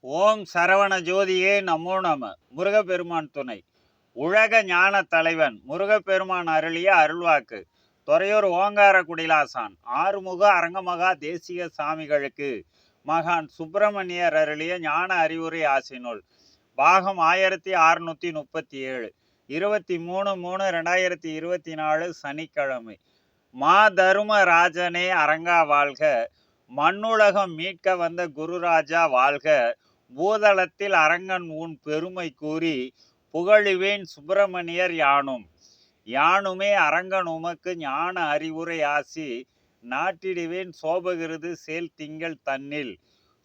ஓம் சரவண ஜோதியே நமோ நம. முருகப்பெருமான் துணை. உலக ஞான தலைவன் முருகப்பெருமான் அருளிய அருள்வாக்கு. துறையூர் ஓங்கார குடிலாசான் ஆறுமுக அரங்கமகா தேசிய சாமிகளுக்கு. மகான் சுப்பிரமணியர் அருளிய ஞான அறிவுரை ஆசினுள். பாகம் ஆயிரத்தி அறுநூத்தி முப்பத்தி ஏழு இருபத்தி மூணு மூணு ரெண்டாயிரத்தி இருபத்தி நாலு சனிக்கிழமை. மா தருமராஜனே அரங்கா வாழ்க. மண்ணுலகம் மீட்க வந்த குருராஜா வாழ்க. பூதளத்தில் அரங்கன் உன் பெருமை கூறி புகழுவேன் சுப்பிரமணியர் யானும். யானுமே அரங்கன் உமக்கு ஞான அறிவுரை ஆசி நாட்டிடுவேன் சோபகிருது சேல் திங்கள் தன்னில்.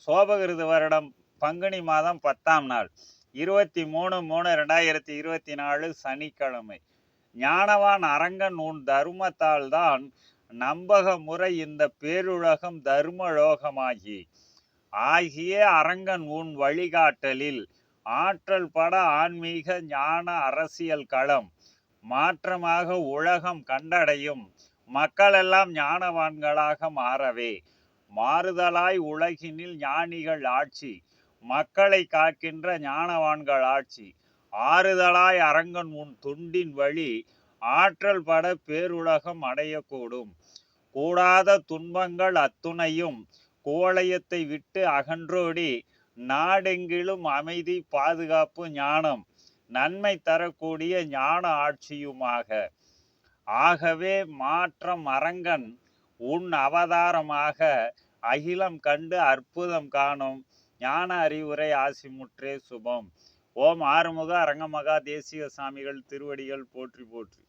சோபகிருது வருடம் பங்குனி மாதம் பத்தாம் நாள். இருபத்தி மூணு மூணு ரெண்டாயிரத்தி இருபத்தி நாலு சனிக்கிழமை. ஞானவான் அரங்கன் உன் தர்மத்தால் தான் நம்பக முறை இந்த பேருலகம் தர்மலோகமாகி. ஆகிய அரங்கன் உன் வழிகாட்டலில் ஆற்றல் பட ஆன்மீக ஞான அரசியல் களம். மாற்றமாக உலகம் கண்டடையும் மக்களெல்லாம் ஞானவான்களாக மாறவே. மாறுதலாய் உலகினில் ஞானிகள் ஆட்சி மக்களை காக்கின்ற ஞானவான்கள் ஆட்சி. ஆறுதலாய் அரங்கன் உன் துண்டின் வழி ஆற்றல் பட பேருலகம் அடையக்கூடும். கூடாத துன்பங்கள் அத்துணையும் கோளையத்தை விட்டு அகன்றோடி நாடெங்கிலும் அமைதி பாதுகாப்பு ஞானம் நன்மை தரக்கூடிய ஞான ஆட்சியுமாக. ஆகவே மாற்றம் அரங்கன் உன் அவதாரமாக அகிலம் கண்டு அற்புதம் காணும் ஞான அறிவுரை ஆசிமுற்றே சுபம். ஓம் ஆறுமுக அரங்கமகா தேசிய சாமிகள் திருவடிகள் போற்றி போற்றி.